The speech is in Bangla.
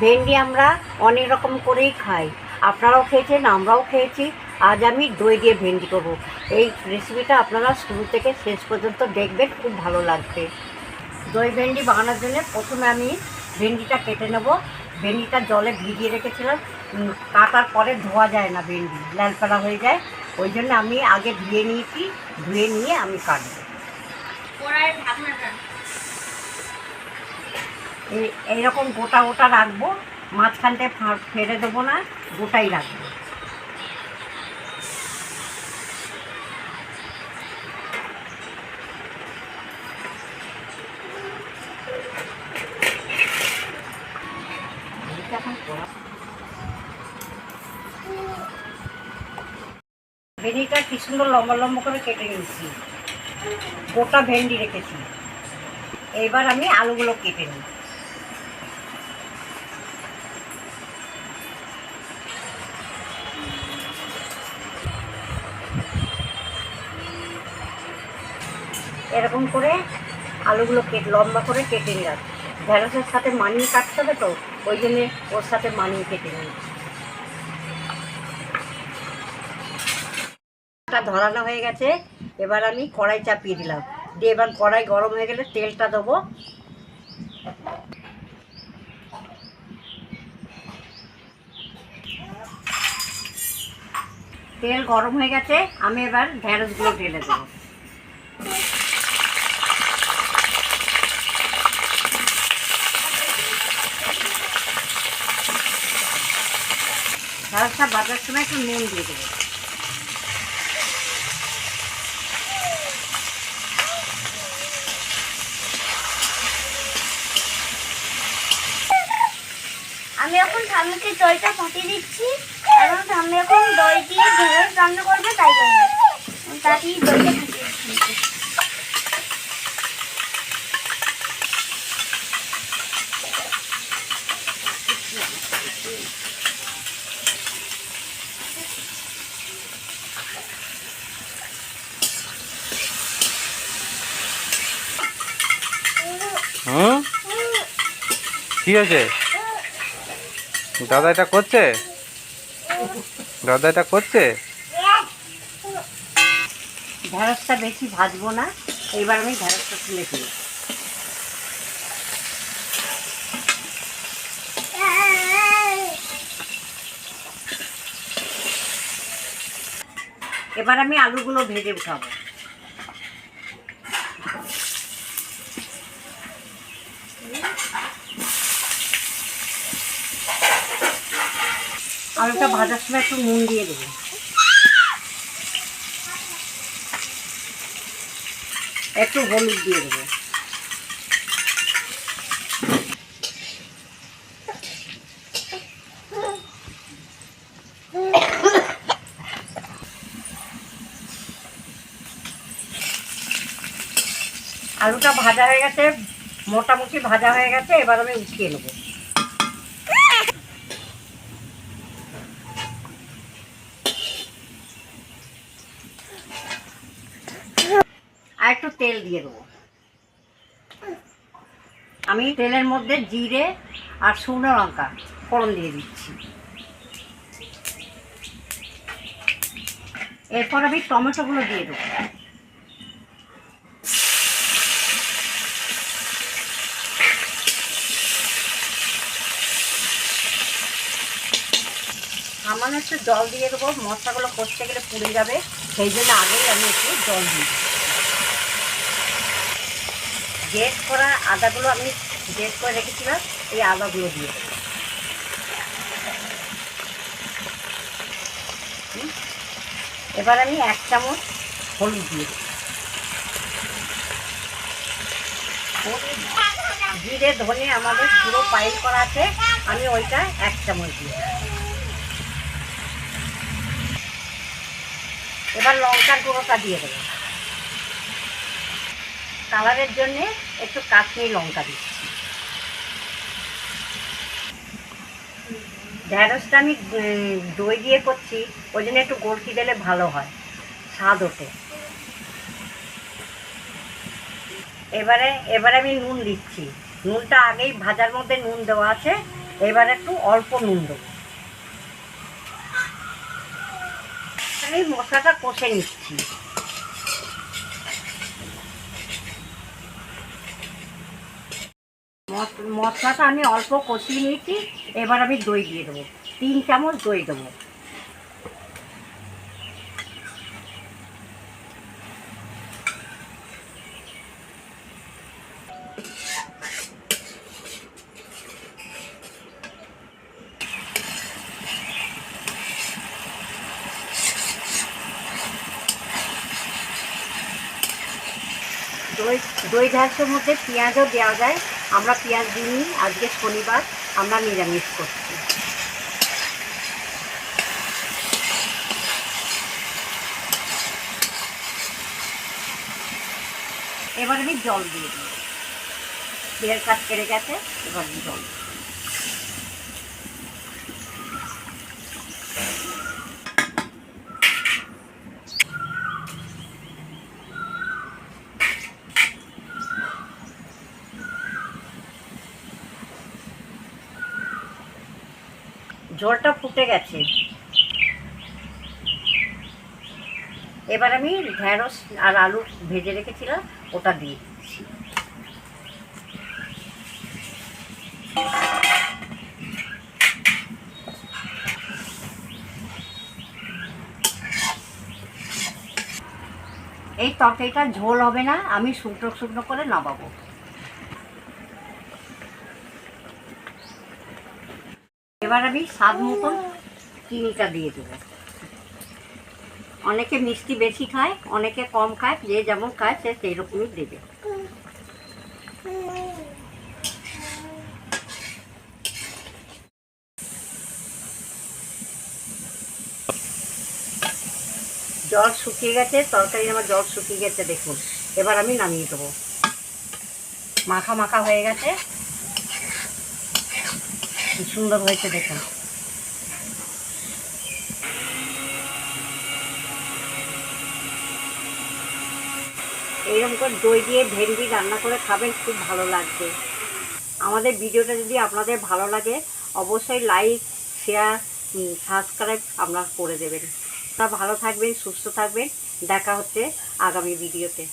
ভেন্ডি আমরা অনেক রকম করেই খাই। আপনারাও খেয়েছেন, আমরাও খেয়েছি। আজ আমি দই দিয়ে ভেন্ডি করব। এই রেসিপিটা আপনারা শুরু থেকে শেষ পর্যন্ত দেখবেন, খুব ভালো লাগবে। দই ভেন্ডি বানানোর জন্য প্রথমে আমি ভেন্ডিটা কেটে নেব। ভেন্ডিটা জলে ভিজিয়ে রেখেছিলাম। কাটার পরে ধোয়া যায় না ভেন্ডি লালপাড়া হয়ে যায়। ওই জন্য আমি আগে ধুয়ে নিয়েছি, ধুয়ে নিয়ে আমি কাটবো। এই এইরকম গোটা গোটা রাখব, মাঝখানটায় ফা- ফেলে দেবো না, গোটাই রাখব। ভেন্ডিটা কি সুন্দর লম্বা লম্বা করে কেটে নিয়েছি। গোটা ভেন্ডি রেখেছি। এবার আমি আলুগুলো কেটে নিই। এরকম করে আলুগুলো কেটে লম্বা করে কেটে নিলাম ঢেঁড়সের সাথে মানিয়ে কাটতে হবে তো, ওই জন্যে ওর সাথে মানিয়ে কেটে নিই ধরানো হয়ে গেছে, এবার আমি কড়াই চাপিয়ে দিলাম। দিয়ে এবার কড়াই গরম হয়ে গেলে তেলটা দেবো। তেল গরম হয়ে গেছে, আমি এবার ঢেঁড়সগুলো ঢেলে দেবো। ঢেঁড়সটা বাজার সময় একটু নুন দিয়ে দেবো। আমি এখন ঠাম্মিকে দইটা ফাটিয়ে দিচ্ছি। কারণ ঠাম্মি এখন দই দিয়ে ঢেঁড়স রান্না করবে, তাই জন্য। তাড়াতাড়ি দইটা ফাটিয়ে দিচ্ছি হুম কি হয়েছে? দাদা এটা করছে? দাদা এটা করছে? ঢেঁড়সটা বেশি ভাজবো না এইবার আমি ঢেঁড়সটা তুলে দিই এবার আমি আলুগুলো ভেজে উঠাবো। আলুটা ভাজার সময় একটু নুন দিয়ে দেবো। একটু হলুদ দিয়ে দেবো। আলুটা ভাজা হয়ে গেছে, মোটামুটি ভাজা হয়ে গেছে, এবার আমি উঠিয়ে নেব। আর একটু তেল দিয়ে দেবো। আমি তেলের মধ্যে জিরে আর শুকনো লঙ্কা, ফোড়ন দিয়ে দিচ্ছি। এরপর আমি টমেটোগুলো দিয়ে দেবো। সামান্য একটু জল দিয়ে দেবো, মশলাগুলো কষতে গেলে পুড়ে যাবে, সেই জন্য আগেই আমি একটু জল দিই গ্রেট করা আদাগুলো আমি গ্রেট করে রেখেছিলাম, এই আদাগুলো দিয়ে। এবার আমি এক চামচ হলুদ দিয়ে জিরে, ধনে আমাদের পুরো পাইল করা আছে, আমি ওইটা এক চামচ দিয়ে এবার লঙ্কার গুঁড়োটা দিয়ে দেবো। কালারের জন্য একটু কাশ্মীর লঙ্কা দিচ্ছি। ঢ্যাঁড়সটা আমি দই দিয়ে করছি, ওই জন্য একটু গোলকি দিলে ভালো হয়, স্বাদ ওঠে। এবারে এবারে আমি নুন দিচ্ছি। নুনটা আগেই ভাজার মধ্যে নুন দেওয়া আছে, এবার একটু অল্প নুন দেবো। আমি মশলাটা কষে নিচ্ছি। মশলাটা আমি অল্প কষিয়ে নিয়েছি, এবার আমি দই দিয়ে দেবো। তিন চামচ দই দেবো। দই দই ঢালসের মধ্যে পেঁয়াজও দেওয়া যায়। আমরা পেঁয়াজ দিইনি, আজকে শনিবার আমরা নিরামিষ করছি। এবার আমি জল দিয়ে দিই। পেঁয়াজ কাজ কেটে গেছে, এবার জল ঝোলটা ফুটে গেছে। এবার আমি ঢ্যাঁড়স আর আলু ভেজে রেখেছিলাম, ওটা দিয়ে এই তরকারিটা ঝোল হবে না, আমি শুকনো শুকনো করে নামাবো। এবার আমি স্বাদ মতন চিনিটা দিয়ে দেবো। অনেকে মিষ্টি বেশি খায়, অনেকে কম খায়, যে যেমন খায় সে সেই রকমই দেবে। জল শুকিয়ে গেছে তরকারি আমার জল শুকিয়ে গেছে, দেখুন। এবার আমি নামিয়ে দেবো। মাখা মাখা হয়ে গেছে। সুন্দর হয়েছে দেখুন। এইরকম করে দই দিয়ে ভেন্ডি রান্না করে খাবেন, খুব ভালো লাগবে। আমাদের ভিডিওটা যদি আপনাদের ভালো লাগে, অবশ্যই লাইক, শেয়ার সাবস্ক্রাইব আপনারা করে দেবেন। তা ভালো থাকবেন, সুস্থ থাকবেন। দেখা হচ্ছে আগামী ভিডিওতে।